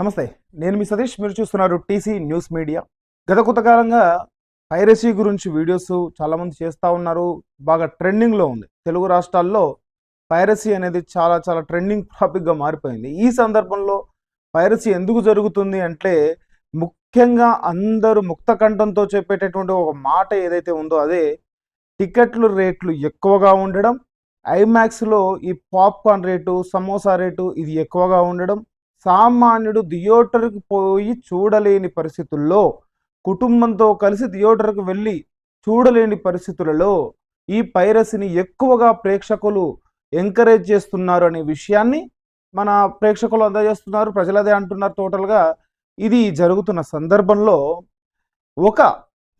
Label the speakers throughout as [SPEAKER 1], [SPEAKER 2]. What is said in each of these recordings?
[SPEAKER 1] నమస్తే నేను మీ సతీష్. మీరు చూస్తున్నారు టీసీ న్యూస్ మీడియా గత కొంతకాలంగా పైరసీ గురించి వీడియోస్ చాలామంది చేస్తూ ఉన్నారు. బాగా ట్రెండింగ్లో ఉంది. తెలుగు రాష్ట్రాల్లో పైరసీ అనేది చాలా చాలా ట్రెండింగ్ టాపిక్గా మారిపోయింది. ఈ సందర్భంలో పైరసీ ఎందుకు జరుగుతుంది అంటే ముఖ్యంగా అందరూ ముక్త కంఠంతో చెప్పేటటువంటి ఒక మాట ఏదైతే ఉందో అదే టికెట్లు రేట్లు ఎక్కువగా ఉండడం ఐమాక్స్లో ఈ పాప్కార్న్ రేటు సమోసా రేటు ఇది ఎక్కువగా ఉండడం సామాన్యుడు థియేటర్కి పోయి చూడలేని పరిస్థితుల్లో కుటుంబంతో కలిసి థియేటర్కి వెళ్ళి చూడలేని పరిస్థితులలో ఈ పైరసీని ఎక్కువగా ప్రేక్షకులు ఎంకరేజ్ చేస్తున్నారు అనే విషయాన్ని మన ప్రేక్షకులు అందజేస్తున్నారు ప్రజలదే అంటున్నారు టోటల్గా. ఇది జరుగుతున్న సందర్భంలో ఒక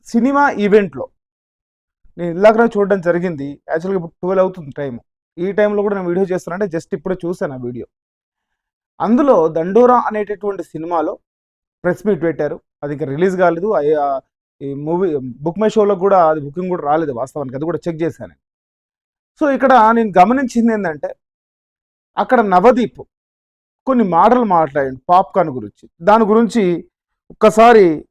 [SPEAKER 1] సినిమా ఈవెంట్లో నేను ఇలాగనే చూడడం జరిగింది. యాక్చువల్గా ఇప్పుడు ట్వెల్వ్ అవుతుంది టైం ఈ టైంలో కూడా నేను వీడియో చేస్తానంటే జస్ట్ ఇప్పుడే చూశాను ఆ వీడియో. అందులో దండోరా అనేటటువంటి సినిమాలో ప్రెస్ మీట్ పెట్టారు. అది ఇంకా రిలీజ్ కాలేదు. ఈ మూవీ బుక్ మై షోలో కూడా అది బుకింగ్ కూడా రాలేదు వాస్తవానికి. అది కూడా చెక్ చేశాను. సో ఇక్కడ నేను గమనించింది ఏంటంటే అక్కడ నవదీప్ కొన్ని మాటలు మాట్లాడండి పాప్కార్న్ గురించి. దాని గురించి ఒక్కసారి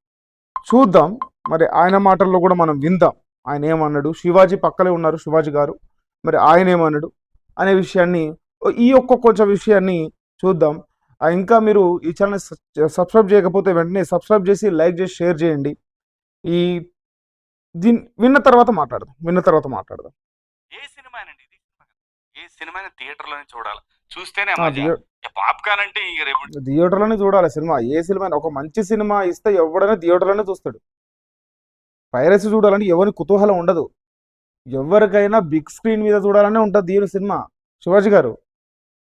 [SPEAKER 1] చూద్దాం. మరి ఆయన మాటల్లో కూడా మనం విందాం. ఆయన ఏమన్నాడు? శివాజీ పక్కనే ఉన్నారు శివాజీ గారు. మరి ఆయన ఏమన్నాడు? అనే విషయాన్ని ఈ ఒక్క కొంచెం విషయాన్ని చూద్దాం. ఇంకా మీరు ఈ ఛానల్ సబ్స్క్రైబ్ చేయకపోతే వెంటనే సబ్స్క్రైబ్ చేసి లైక్ చేసి షేర్ చేయండి. ఈ దీన్ని విన్న తర్వాత మాట్లాడదాం విన్న తర్వాత మాట్లాడదాం.
[SPEAKER 2] ఏ సినిమానండి ఇది? సినిమా కాదు. ఏ సినిమాని థియేటర్లోనే చూడాలి? చూస్తేనే పాప్కార్న్ అంటే
[SPEAKER 1] థియేటర్లోనే చూడాలి సినిమా. ఏ సినిమా ఒక మంచి సినిమా ఇస్తే ఎవడైనా థియేటర్లోనే చూస్తాడు. పైరసీ చూడాలంటే ఎవరి కుతూహలం ఉండదు. ఎవరికైనా బిగ్ స్క్రీన్ మీద చూడాలనే ఉంటుంది దీని సినిమా. శివాజీ గారు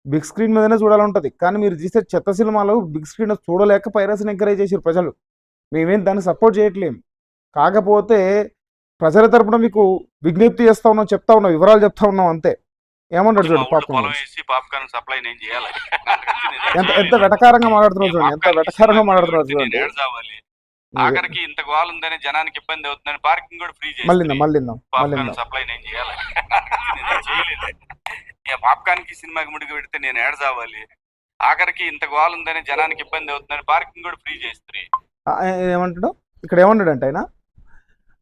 [SPEAKER 1] బిగ్ స్క్రీన్ మీదనే చూడాలంటది. కానీ మీరు తీసే చెత్త సినిమాలు బిగ్ స్క్రీన్ చూడలేక పైరసీని ఎంకరేజ్ చేసారు ప్రజలు. మేమేం దాన్ని సపోర్ట్ చేయట్లేం. కాకపోతే ప్రజల తరపున మీకు విజ్ఞప్తి చేస్తా ఉన్నాం చెప్తా ఉన్నాం వివరాలు చెప్తా ఉన్నాం అంతే. ఏమన్నాడు
[SPEAKER 2] మా
[SPEAKER 1] చూడండి
[SPEAKER 2] పాప్కార్న్ సప్లై నేను చేయాలి.
[SPEAKER 1] ఎంత ఎంత వెటకారంగా మాట్లాడుతున్నావు చూడండి ఎంత వెటకారంగా మాట్లాడుతున్నావు చూడండి.
[SPEAKER 2] ఆఖరికి ఇంత గోల్ ఉందని జనానికి ఇబ్బంది అవుతుందని పార్కింగ్ కూడా ఫ్రీ
[SPEAKER 1] మళ్ళీ
[SPEAKER 2] చేసి
[SPEAKER 1] మళ్ళీ మళ్ళీ
[SPEAKER 2] సప్లై నేను చేయాలి. చేయలేదు. ఇక పాప్కార్న్కి సినిమాకి ముడికి పెడితే నేను ఏడజావాలి ఆఖరికి ఇంత గోల్ జనానికి ఇబ్బంది అవుతుందని పార్కింగ్ కూడా ఫ్రీ చేస్తుంది
[SPEAKER 1] ఏమంటాడు? ఇక్కడ ఏమంటాడు అంటే ఆయన?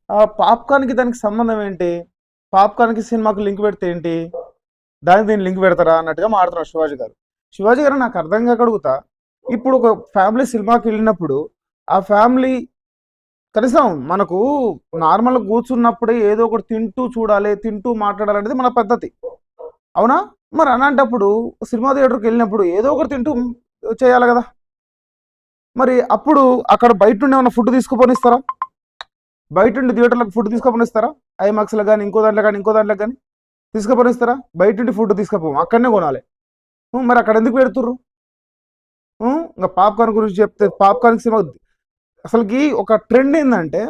[SPEAKER 1] ఆ, పాప్కార్న్కి దానికి సంబంధం ఏంటి? పాప్కార్న్కి సినిమాకు లింక్ పెడితే ఏంటి? దానికి దీన్ని లింక్ పెడతారా? అన్నట్టుగా మాడుతున్నారు శివాజీ గారు. శివాజీ గారు నాకు అర్థం కాక అడుగుతా. ఇప్పుడు ఒక ఫ్యామిలీ సినిమాకి వెళ్ళినప్పుడు ఆ ఫ్యామిలీ కనీసం మనకు నార్మల్గా కూర్చున్నప్పుడే ఏదో ఒకటి తింటూ చూడాలి తింటూ మాట్లాడాలి అనేది మన పద్ధతి. అవునా? మరి అలాంటప్పుడు సినిమా థియేటర్కి వెళ్ళినప్పుడు ఏదో ఒకటి తింటూ చేయాలి కదా. మరి అప్పుడు అక్కడ బయట నుండి ఏమైనా ఫుడ్ తీసుకుపోనిస్తారా? బయట నుండి థియేటర్లకు ఫుడ్ తీసుకుపోనిస్తారా? ఐమాక్స్లో కానీ ఇంకో దాంట్లో కానీ ఇంకో దాంట్లో కానీ తీసుకుపోనిస్తారా? బయట నుండి ఫుడ్ తీసుకుపోము అక్కడనే కొనాలి. మరి అక్కడ ఎందుకు పెడుతుర్రు? ఇంకా పాప్కార్న్ గురించి చెప్తే పాప్కార్న్ సినిమా అసలుకి ఒక ట్రెండ్ ఏంటంటే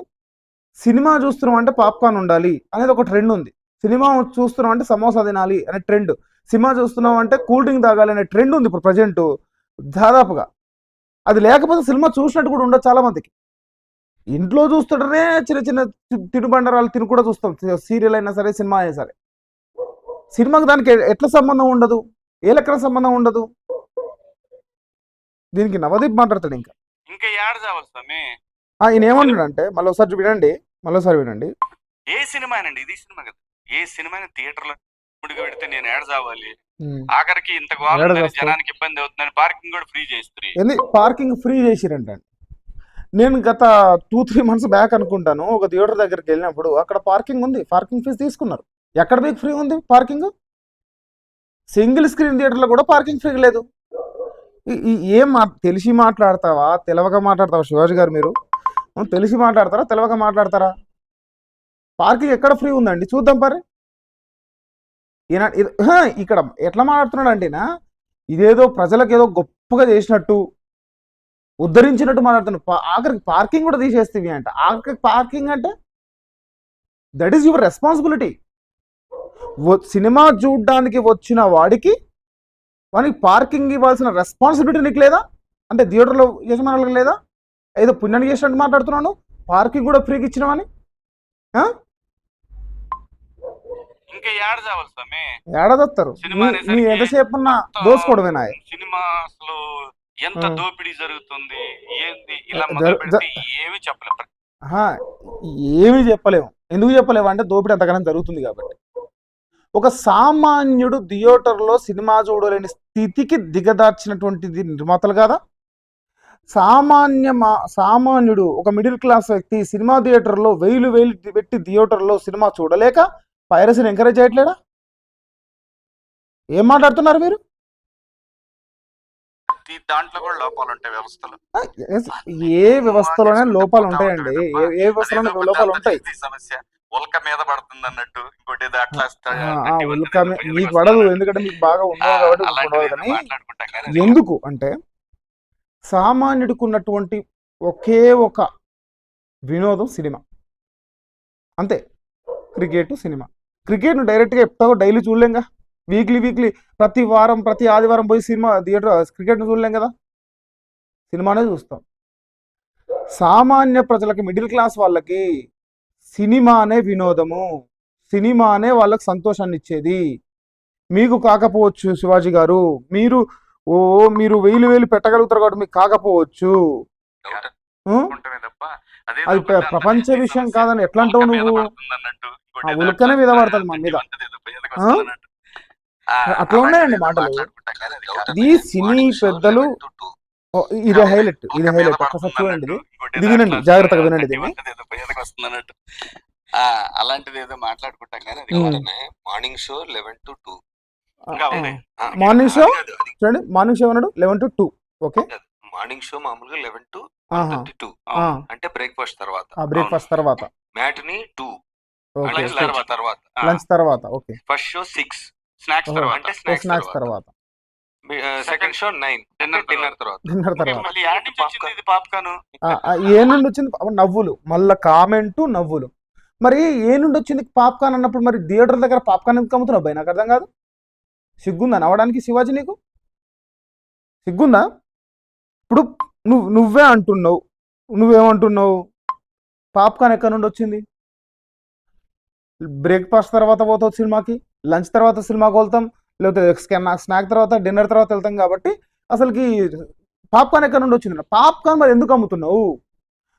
[SPEAKER 1] సినిమా చూస్తున్నాం అంటే పాప్కార్న్ ఉండాలి అనేది ఒక ట్రెండ్ ఉంది. సినిమా చూస్తున్నాం అంటే సమోసా తినాలి అనే ట్రెండ్. సినిమా చూస్తున్నాం అంటే కూల్ డ్రింక్ తాగాలి అనే ట్రెండ్ ఉంది ఇప్పుడు ప్రజెంట్ దాదాపుగా. అది లేకపోతే సినిమా చూసినట్టు కూడా ఉండదు చాలా మందికి ఇంట్లో చూస్తుంటేనే చిన్న చిన్న తినుబండరాలు తిని కూడా చూస్తాం. సీరియల్ అయినా సరే సినిమా అయినా సరే. సినిమాకి దానికి ఎట్లా సంబంధం ఉండదు? ఏ లెక్కన సంబంధం ఉండదు? దీనికి నవదీప్ మాట్లాడతాడు ఇంకా.
[SPEAKER 2] ఇంకా
[SPEAKER 1] ఈయన ఏమంటాడంటే మళ్ళీ ఒకసారి వినండి మళ్ళీ ఒకసారి వినండి.
[SPEAKER 2] ఏ సినిమానండి ఇది సినిమా కదా. ఏ సినిమాని థియేటర్లో ముడికి పెడితే నేను ఏడ చావాలి? ఆఖరికి ఇంత? జనానికి ఇబ్బంది అవుతుందని పార్కింగ్ కూడా ఫ్రీ చేస్తుంది
[SPEAKER 1] పార్కింగ్ ఫ్రీ చేసిరంట. నేను గత టూ త్రీ మంత్స్ బ్యాక్ అనుకుంటాను ఒక థియేటర్ దగ్గరికి వెళ్ళినప్పుడు అక్కడ పార్కింగ్ ఉంది పార్కింగ్ ఫీజు తీసుకున్నారు. ఎక్కడ మీకు ఫ్రీ ఉంది పార్కింగ్? సింగిల్ స్క్రీన్ థియేటర్లో కూడా పార్కింగ్ ఫ్రీ లేదు. ఏం తెలిసి మాట్లాడతావా? తెలవక మాట్లాడతావా శివాజీ గారు మీరు? తెలిసి మాట్లాడతారా? తెలవక మాట్లాడతారా? పార్కింగ్ ఎక్కడ ఫ్రీ ఉందండి? చూద్దాం పరి ఈయన ఇది- ఇక్కడ ఎట్లా మాట్లాడుతున్నాడు అంటేనా ఇదేదో ప్రజలకు ఏదో గొప్పగా చేసినట్టు ఉద్ధరించినట్టు మాట్లాడుతున్నాడు. ఆఖరికి పార్కింగ్ కూడా తీసేస్తేవి అంట. ఆఖరికి పార్కింగ్ అంటే that is your responsibility cinema చూడడానికి వచ్చిన వాడికి వానికి పార్కింగ్ ఇవ్వాల్సిన రెస్పాన్సిబిలిటీ నీకు లేదా? అంటే థియేటర్లో యజమానులకు లేదా? ఏదో పుణ్యాన్ని చేసినట్టు మాట్లాడుతున్నాను పార్కింగ్ కూడా ఫ్రీకి ఇచ్చినావని
[SPEAKER 2] ఇంకా ఏడ చావాలి స్వామి?
[SPEAKER 1] ఏడాదొస్తారు
[SPEAKER 2] సినిమా
[SPEAKER 1] నీ
[SPEAKER 2] అనేసరికి
[SPEAKER 1] ఎంతసేపు ఉన్నా
[SPEAKER 2] మొత్తం
[SPEAKER 1] దోసుకోవడమేనా
[SPEAKER 2] సినిమా అసలు ఎంత. దోపిడీ జరుగుతుంది? ఏంది? ఇలా ఏమి చెప్పలేం.
[SPEAKER 1] ఆహా, ఏమీ చెప్పలేము ఎందుకు చెప్పలేము అంటే దోపిడీ అంతగానం జరుగుతుంది కాబట్టి. ఒక సామాన్యుడు థియేటర్లో సినిమా చూడలేని స్థితికి దిగదార్చినటువంటిది నిర్మాతలు కాదా? సామాన్య మా- సామాన్యుడు ఒక మిడిల్ క్లాస్ వ్యక్తి సినిమా థియేటర్లో వేలు వేలు పెట్టి థియేటర్లో సినిమా చూడలేక పైరసీని ఎంకరేజ్ చేయట్లేడా? ఏం మాట్లాడుతున్నారు మీరు?
[SPEAKER 2] దాంట్లో కూడా లోపాలు ఉంటాయి వ్యవస్థలో.
[SPEAKER 1] ఏ వ్యవస్థలోనే లోపాలు ఉంటాయండి. ఏ- వ్యవస్థలోనే లోపాలు ఉంటాయి.
[SPEAKER 2] సమస్య. ఉల్క మీద పడుతుంది అన్నట్టు ఇంకోటి అట్లా
[SPEAKER 1] ఉల్క మీకు పడదు ఎందుకంటే మీకు బాగా ఉండదు కాబట్టి ఎందుకు అంటే సామాన్యుడికి ఉన్నటువంటి ఒకే ఒక వినోదం సినిమా. అంతే. Cricket cinema. క్రికెట్ డైరెక్ట్గా ఎప్పుడో డైలీ చూడలేంగా వీక్లీ వీక్లీ ప్రతి వారం ప్రతి ఆదివారం పోయి సినిమా థియేటర్ క్రికెట్ చూడలేం కదా. సినిమానే చూస్తాం. సామాన్య ప్రజలకి మిడిల్ క్లాస్ వాళ్ళకి సినిమానే వినోదము. సినిమానే వాళ్ళకి సంతోషాన్ని ఇచ్చేది. మీకు కాకపోవచ్చు శివాజీ గారు. మీరు ఓ మీరు వేలు వేలు పెట్టగలుగుతారు కాబట్టి మీకు కాకపోవచ్చు. అది ప్రపంచ విషయం. కాదని ఎట్లా అంటావు నువ్వు? ఉల్కనే మీద పడుతుంది మన
[SPEAKER 2] గట్టి
[SPEAKER 1] మీద. అట్లా ఉన్నాయండి మాటలు. ఈ సినీ పెద్దలు ఇది హైలైట్ ఇది హైలైట్ ఒక్కసారి చూడండి. ఇది ఇది వినండి, జాగ్రత్తగా వినండి
[SPEAKER 2] అలాంటిది ఏదో మాట్లాడుకుంటాం కానీ.
[SPEAKER 3] Morning show eleven to two.
[SPEAKER 1] Morning show? చూడండి మార్నింగ్ షో అన్నాడు eleven to two okay?
[SPEAKER 3] Morning show మామూలుగా లెవెన్ టు టూ. అంటే బ్రేక్ఫాస్ట్ తర్వాత.
[SPEAKER 1] బ్రేక్ఫాస్ట్ తర్వాత.
[SPEAKER 3] Matinee two.
[SPEAKER 2] లంచ్. తర్వాత తర్వాత.
[SPEAKER 1] లంచ్ తర్వాత okay.
[SPEAKER 3] First show six
[SPEAKER 2] snacks. తర్వాత
[SPEAKER 3] అంటే
[SPEAKER 1] స్నాక్స్ తర్వాత.
[SPEAKER 3] Second show nine
[SPEAKER 2] Dinner
[SPEAKER 3] dinner తర్వాత.
[SPEAKER 1] డిన్నర్ తర్వాత.
[SPEAKER 2] మళ్ళీ యాడ్ నుంచి వచ్చింది ఇది పాప్కార్న్?
[SPEAKER 1] ఆ, ఆ, ఏ నుండి వచ్చింది? నవ్వులు. మళ్ళా కామెంట్ నవ్వులు. మరి ఏ నుండి వచ్చింది పాప్కార్న్ అన్నప్పుడు మరి థియేటర్ దగ్గర పాప్కార్న్ ఎందుకు అమ్ముతున్నావు భయ్ నాకు అర్థం కాదు. సిగ్గుందా నవ్వడానికి శివాజీ నీకు? సిగ్గుందా? ఇప్పుడు నువ్వు నువ్వే అంటున్నావు. నువ్వేమంటున్నావు? పాప్కార్న్ ఎక్కడి నుండి వచ్చింది? బ్రేక్ఫాస్ట్ తర్వాత పోతావు సినిమాకి లంచ్ తర్వాత సినిమాకి వెళ్తాం లేకపోతే స్నాక్ తర్వాత డిన్నర్ తర్వాత వెళ్తాం కాబట్టి అసలుకి పాప్కార్న్ ఎక్కడి నుండి వచ్చింది పాప్కార్న్ మరి ఎందుకు అమ్ముతున్నావు?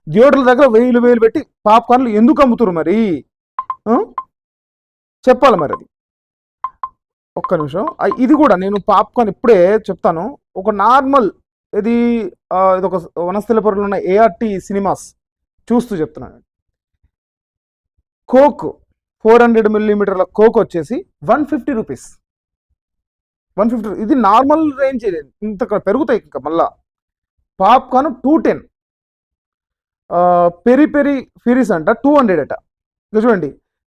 [SPEAKER 1] థియేటర్ల దగ్గర వేలు వేలు పెట్టి పాప్కార్న్లు ఎందుకు అమ్ముతున్నారు మరి? చెప్పాలి మరి అది. ఒక్క నిమిషం. ఇది కూడా నేను పాప్కార్న్ ఇప్పుడే చెప్తాను. ఒక నార్మల్ ఇది ఇది ఒక వనస్థలపురంలో ఉన్న ఏఆర్టీ సినిమాస్ చూస్తూ చెప్తున్నాను. కోక్ ఫోర్ హండ్రెడ్ మిల్లీమీటర్ల కోక్ వచ్చేసి one fifty rupees. One fifty ఇది నార్మల్ రేంజ్ ఇంత పెరుగుతాయి ఇంకా మళ్ళా. Popcorn two ten. Peri peri fries అంట టూ హండ్రెడ్ అట. చూడండి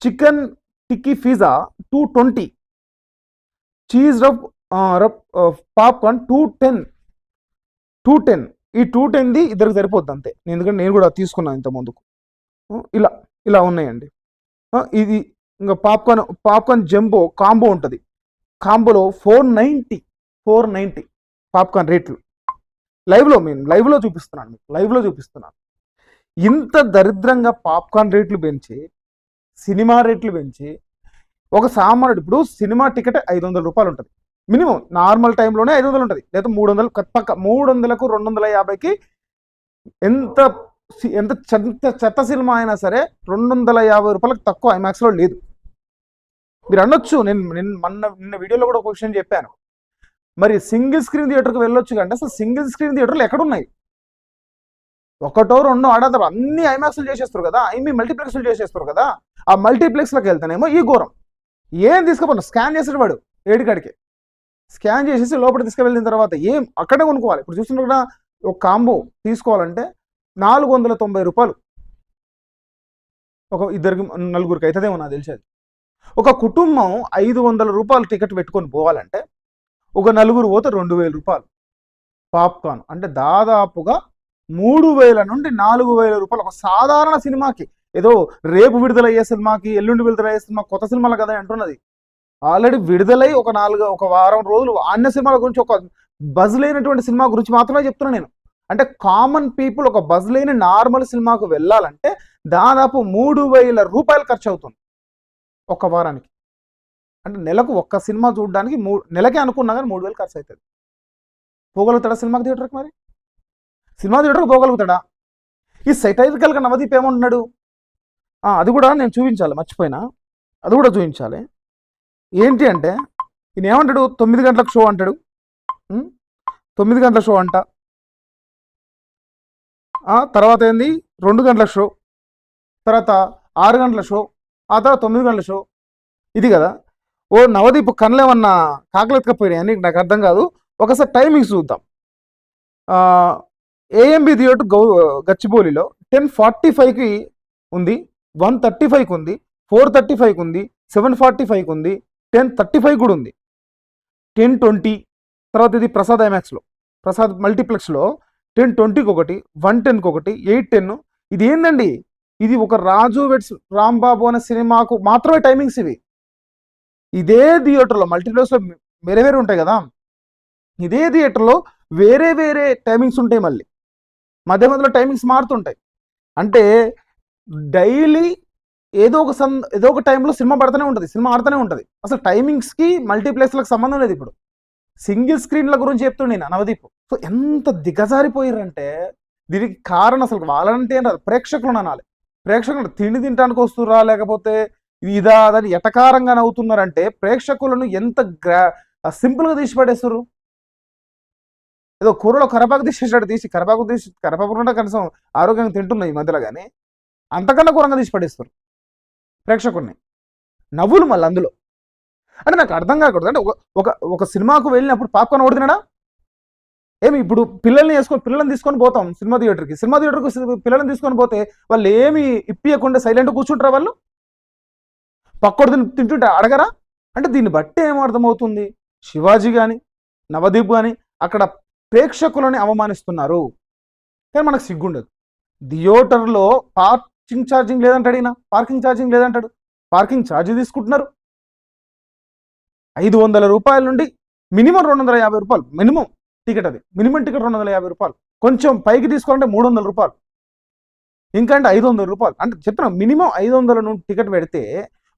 [SPEAKER 1] chicken tikki pizza two twenty. Cheese rub rub popcorn two ten. Two ten. ఈ టూ టెన్ది ఇద్దరికి సరిపోద్ది అంతే. ఎందుకంటే నేను కూడా తీసుకున్నాను ఇంత ముందుకు. ఇలా ఇలా ఉన్నాయండి. ఇది ఇంకా పాప్కార్న్ పాప్కార్న్ జంబో కాంబో ఉంటుంది. కాంబోలో four ninety four ninety popcorn రేట్లు. లైవ్లో మేము లైవ్లో చూపిస్తున్నాను మీకు లైవ్లో చూపిస్తున్నాను. ఇంత దరిద్రంగా పాప్కార్న్ రేట్లు పెంచి సినిమా రేట్లు పెంచి ఒక సామాన్యుడు ఇప్పుడు సినిమా టికెట్ ఐదు వందల రూపాయలు ఉంటుంది. మినిమం నార్మల్ టైంలోనే ఐదు వందలు ఉంటుంది. లేదా మూడు వందలు పక్క మూడు వందలకు రెండు వందల యాభైకి ఎంత ఎంత చెత్త చెత్త సినిమా అయినా సరే రెండు వందల యాభై రూపాయలకు తక్కువ ఐమాక్స్లో లేదు. మీరు అనొచ్చు నేను నేను మొన్న నిన్న వీడియోలో కూడా ఒక విషయం చెప్పాను. మరి సింగిల్ స్క్రీన్ థియేటర్కి వెళ్ళొచ్చు కంటే అసలు సింగిల్ స్క్రీన్ థియేటర్లు ఎక్కడున్నాయి? ఒకటో రెండో ఆడతారు అన్ని ఐమాక్స్లు చేసేస్తారు కదా అన్ని మల్టీప్లెక్స్లు చేసేస్తారు కదా ఆ మల్టీప్లెక్స్లోకి వెళ్తానేమో ఈ ఘోరం. ఏం తీసుకుపోను స్కాన్ చేసాడు వాడు ఏడికాడికి స్కాన్ చేసేసి లోపల తీసుకువెళ్ళిన తర్వాత ఏం అక్కడే కొనుక్కోవాలి. ఇప్పుడు చూస్తున్నారు కూడా ఒక కాంబో తీసుకోవాలంటే నాలుగు వందల తొంభై రూపాయలు. ఒక ఇద్దరికి నలుగురికి అవుతుందేమో నాకు తెలిసేది ఒక కుటుంబం ఐదు వందల రూపాయలు టికెట్ పెట్టుకొని పోవాలంటే ఒక నలుగురు పోతే రెండు వేల రూపాయలు. పాప్కార్న్. అంటే దాదాపుగా మూడు వేల నుండి నాలుగు వేల రూపాయలు. ఒక సాధారణ సినిమాకి. ఏదో రేపు విడుదలయ్యే సినిమాకి ఎల్లుండి విడుదలయ్యే సినిమా కొత్త సినిమాలు కదా అంటున్నది. ఆల్రెడీ విడుదలై ఒక నాలుగు ఒక వారం రోజులు అన్ని సినిమాల గురించి ఒక బజ్ లేనటువంటి సినిమా గురించి మాత్రమే చెప్తున్నా నేను. అంటే కామన్ పీపుల్ ఒక బజ్ లేని నార్మల్ సినిమాకు వెళ్ళాలంటే దాదాపు మూడు వేల రూపాయలు ఖర్చు అవుతుంది ఒక వారానికి. అంటే నెలకు ఒక్క సినిమా చూడడానికి మూడు నెలకే అనుకున్నా కానీ మూడు వేలు ఖర్చు అవుతుంది. పోగలుగుతాడా సినిమా థియేటర్కి మరి? సినిమా థియేటర్కి పోగలుగుతాడా? ఈ సెటైరికల్గా నవదీప్ ఏమంటున్నాడు? అది కూడా నేను చూపించాలి మర్చిపోయినా. అది కూడా చూపించాలి. ఏంటి అంటే ఈయన ఏమంటాడు తొమ్మిది గంటలకు షో అంటాడు. తొమ్మిది గంటల షో అంట. తర్వాత ఏంది? రెండు గంటల షో. తర్వాత ఆరు గంటల షో. ఆ తర్వాత తొమ్మిది గంటల షో. ఇది కదా. ఓ నవదీప్ కళ్ళేమన్నా కాకలెత్తకపోయినాయి? అని నాకు అర్థం కాదు. ఒకసారి టైమింగ్స్ చూద్దాం. ఏఎంబి థియేటర్ గౌ గచ్చిబౌలిలో టెన్ ఫార్టీ ఫైవ్కి ఉంది. వన్ థర్టీ ఫైవ్కి ఉంది. ఫోర్ థర్టీ ఫైవ్కి ఉంది. సెవెన్ ఫార్టీ ఫైవ్కి ఉంది. టెన్ థర్టీ ఫైవ్ కూడా ఉంది. Ten twenty. తర్వాత ఇది ప్రసాద్ ఐమాక్స్లో. ప్రసాద్ మల్టీప్లెక్స్లో టెన్ ట్వంటీకి ఒకటి వన్ టెన్కి ఒకటి ఎయిట్ టెన్ ఇది ఏందండి? ఇది ఒక రాజు వెట్స్ రాంబాబు అనే సినిమాకు మాత్రమే టైమింగ్స్ ఇవి. ఇదే థియేటర్లో మల్టీప్లెక్స్లో వేరే వేరే ఉంటాయి కదా. ఇదే థియేటర్లో వేరే వేరే టైమింగ్స్ ఉంటాయి మళ్ళీ. మధ్య మధ్యలో టైమింగ్స్ మారుతుంటాయి. అంటే డైలీ ఏదో ఒక సన్ ఏదో ఒక టైంలో సినిమా పడుతూనే ఉంటుంది సినిమా ఆడుతూనే ఉంటుంది. అసలు టైమింగ్స్కి మల్టీప్లెక్స్లకు సంబంధం లేదు ఇప్పుడు. సింగిల్ స్క్రీన్ల గురించి చెప్తుండే నేను నవదీప్ సో ఎంత దిగజారిపోయారంటే దీనికి కారణం అసలు వాళ్ళంటే ఏం రాదు. ప్రేక్షకులు అనాలి. ప్రేక్షకులు తిండి తినడానికి వస్తురా లేకపోతే ఇదా అదని ఎటకారంగా నవ్వుతున్నారంటే ప్రేక్షకులను ఎంత గ్రా సింపుల్గా తీసి పడేస్తారు ఏదో కూరలో కరపాకు తీసేసాడు తీసి కరపాకు తీసి కరపాకు ఉంటే కనీసం ఆరోగ్యంగా తింటున్నాయి ఈ మధ్యలో కానీ అంతకన్నా కూరంగా తీసి పడేస్తారు ప్రేక్షకుల్ని. నవ్వులు మళ్ళీ అందులో. అంటే నాకు అర్థం కాకూడదు. అంటే ఒక ఒక సినిమాకు వెళ్ళినప్పుడు పాప్కార్న్ ఓడుతున్నాడా ఏమి ఇప్పుడు పిల్లల్ని వేసుకొని పిల్లల్ని తీసుకొని పోతాం సినిమా థియేటర్కి. సినిమా థియేటర్కి పిల్లల్ని తీసుకొని పోతే వాళ్ళు ఏమి ఇప్పియకుండా సైలెంట్ కూర్చుంటారా వాళ్ళు? పక్కోడు తిని తింటుంటే అడగరా? అంటే దీన్ని బట్టి ఏం అర్థమవుతుంది? శివాజీ కానీ నవదీప్ కానీ అక్కడ ప్రేక్షకులని అవమానిస్తున్నారు. కానీ మనకు సిగ్గుండదు. థియేటర్లో పార్కింగ్ ఛార్జింగ్ లేదంటాడు ఈయన. పార్కింగ్ ఛార్జింగ్ లేదంటాడు. పార్కింగ్ ఛార్జ్ తీసుకుంటున్నారు. ఐదు వందల రూపాయల నుండి మినిమం రెండు వందల యాభై రూపాయలు మినిమం టికెట్ అది. మినిమం టికెట్ రెండు వందల యాభై రూపాయలు. కొంచెం పైకి తీసుకోవాలంటే మూడు వందల రూపాయలు. ఇంకా అంటే ఐదు వందల రూపాయలు. అంటే చెప్తున్నాం మినిమం ఐదు వందల నుండి టికెట్ పెడితే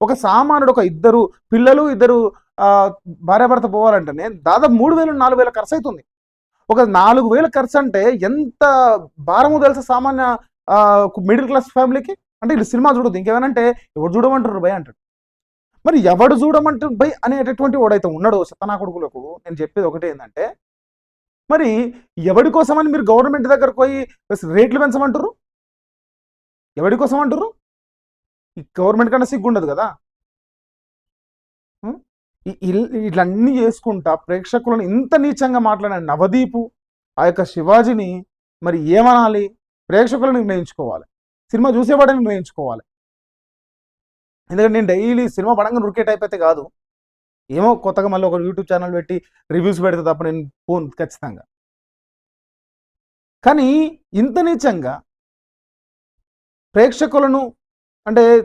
[SPEAKER 1] ఒక సామాన్యుడు ఒక ఇద్దరు పిల్లలు ఇద్దరు ఆ, భార్యాభర్త పోవాలంటేనే దాదాపు మూడు వేలు నాలుగు వేల ఖర్చు అవుతుంది. ఒక నాలుగు వేల ఖర్చు అంటే ఎంత భారము తెలుసా సామాన్య మిడిల్ క్లాస్ ఫ్యామిలీకి? అంటే వీళ్ళు సినిమా చూడదు ఇంకేమైనా అంటే ఎవరు చూడమంటారు భయ అంటాడు. మరి ఎవడు చూడమంటారు భయ్ అనేటటువంటి వాడైతే ఉన్నాడు సతనా కొడుకులకు నేను చెప్పేది ఒకటే ఏంటంటే మరి ఎవడి కోసమని మీరు గవర్నమెంట్ దగ్గరకు పోయి రేట్లు పెంచమంటారు ఎవడి కోసం అంటారు ఈ గవర్నమెంట్ కన్నా సిగ్గు ఉండదు కదా ఇట్లన్నీ చేసుకుంటా ప్రేక్షకులను ఇంత నీచంగా మాట్లాడిన నవదీపు ఆ యొక్క శివాజీని మరి ఏమనాలి? ప్రేక్షకులను నిర్ణయించుకోవాలి. సినిమా చూసేవాడని నిర్ణయించుకోవాలి. ఎందుకంటే నేను డైలీ సినిమా పడంగా నురికే టైప్ అయితే కాదు. ఏమో కొత్తగా మళ్ళీ ఒక యూట్యూబ్ ఛానల్ పెట్టి రివ్యూస్ పెడితే తప్ప నేను ఫోన్ ఖచ్చితంగా. కానీ ఇంత నీచంగా ప్రేక్షకులను అంటే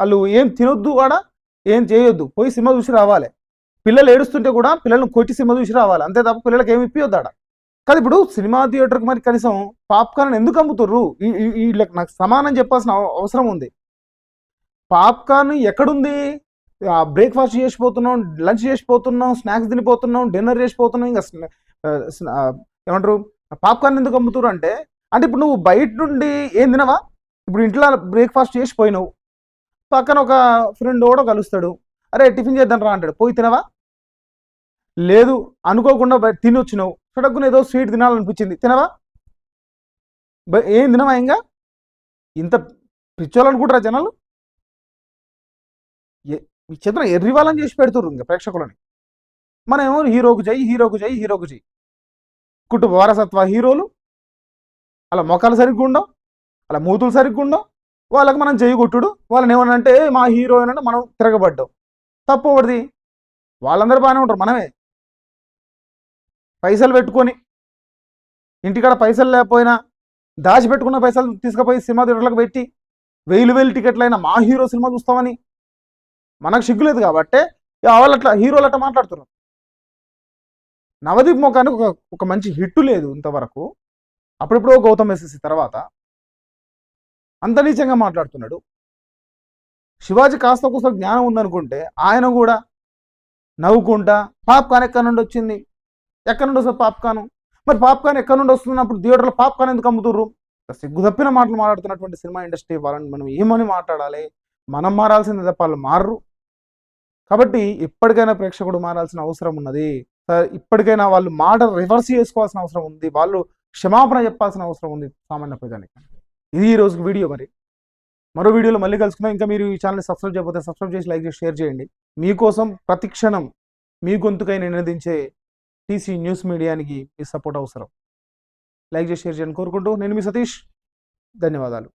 [SPEAKER 1] వాళ్ళు ఏం తినొద్దు ఆడ ఏం చేయొద్దు పోయి సినిమా చూసి రావాలి. పిల్లలు ఏడుస్తుంటే కూడా పిల్లలను కొట్టి సినిమా చూసి రావాలి. అంతే తప్ప పిల్లలకి ఏమి ఇప్పియొద్దు ఆడ. కాదు ఇప్పుడు సినిమా థియేటర్కి మరి కనీసం పాప్కార్న్ ఎందుకు అమ్ముతుర్రు? ఈ- వీళ్ళకి నాకు సమానం చెప్పాల్సిన అవసరం ఉంది. పాప్కార్న్ ఎక్కడుంది? బ్రేక్ఫాస్ట్ చేసిపోతున్నాం లంచ్ చేసిపోతున్నాం స్నాక్స్ తినిపోతున్నాం డిన్నర్ చేసిపోతున్నాం ఇంకా ఏమంటారు? పాప్కార్న్ ఎందుకు అమ్ముతురు అంటే అంటే ఇప్పుడు నువ్వు బయట నుండి ఏం తినవా? ఇప్పుడు ఇంట్లో బ్రేక్ఫాస్ట్ చేసి పోయినావు పక్కన ఒక ఫ్రెండ్ కూడా కలుస్తాడు. అరే టిఫిన్ చేద్దాం రా అంటాడు. పోయి తినవా? లేదు అనుకోకుండా బయట తిని వచ్చినావు. సడక్కున ఏదో స్వీట్ తినాలనిపించింది. తినవా? ఏం తినవా ఇంకా? ఇంత పిచ్చోళ్ళనుకుంటారా జనాలు? ఏ- ఈ చిత్రం ఎర్రివాలని చేసి పెడుతుర్రు ఇంకా ప్రేక్షకులని. మనం ఏమో హీరోకు జై హీరోకు జై హీరోకు జై. కుటుంబ వారసత్వ హీరోలు అలా మొక్కలు సరిగ్గా ఉండవు అలా మూతులు సరిగ్గా ఉండవు వాళ్ళకి మనం జై కొట్టుడు వాళ్ళని ఏమనంటే మా హీరో అంటే మనం తిరగబడ్డాం. తప్పు ఒకటిది వాళ్ళందరూ బాగానే ఉంటారు మనమే. పైసలు పెట్టుకొని ఇంటికాడ పైసలు లేకపోయినా దాచి పెట్టుకున్న పైసలు తీసుకుపోయి సినిమా థియేటర్లకు పెట్టి వేలు వేలు టికెట్లైనా మా హీరో సినిమా చూస్తామని మనకు సిగ్గులేదు కాబట్టి ఇక వాళ్ళు అట్లా హీరోలు అట్లా మాట్లాడుతున్నారు. నవదీప్ మొఖానికి ఒక ఒక మంచి హిట్ లేదు ఇంతవరకు. అప్పుడెప్పుడో గౌతమ్ ఎస్ఎస్సి తర్వాత అంత నీచంగా మాట్లాడుతున్నాడు. శివాజీ కాస్త కోసం జ్ఞానం ఉందనుకుంటే ఆయన కూడా నవ్వుకుంటా పాప్కాన్ ఎక్కడి నుండి వచ్చింది? ఎక్కడి నుండి వస్తుంది పాప్కాను మరి పాప్కాన్ ఎక్కడి నుండి వస్తున్నప్పుడు థియేటర్లో పాప్కార్న్ ఎందుకు అమ్ముతుర్రు? సిగ్గు తప్పిన మాటలు మాట్లాడుతున్నటువంటి సినిమా ఇండస్ట్రీ వాళ్ళని మనం ఏమని మాట్లాడాలి? మనం మారాల్సింది తప్ప వాళ్ళు మారరు. కాబట్టి ఇప్పటికైనా ప్రేక్షకుడు మారాల్సిన అవసరం ఉన్నది. ఇప్పటికైనా వాళ్ళు మాట రివర్స్ చేసుకోవాల్సిన అవసరం ఉంది. వాళ్ళు క్షమాపణ చెప్పాల్సిన అవసరం ఉంది సామాన్య ప్రజానికి ఇది ఈ రోజుకి వీడియో మరి. మరో వీడియోలో మళ్ళీ కలుసుకుందాం. ఇంకా మీరు ఈ ఛానల్ సబ్స్క్రైబ్ చేయకపోతే సబ్స్క్రైబ్ చేసి లైక్ చేసి షేర్ చేయండి. మీకోసం ప్రతి క్షణం మీ గొంతుకై నినదించే టీసీ న్యూస్ మీడియానికి మీ సపోర్ట్ అవసరం. లైక్ చేసి షేర్ చేయండి కోరుకుంటూ నేను మీ సతీష్. ధన్యవాదాలు.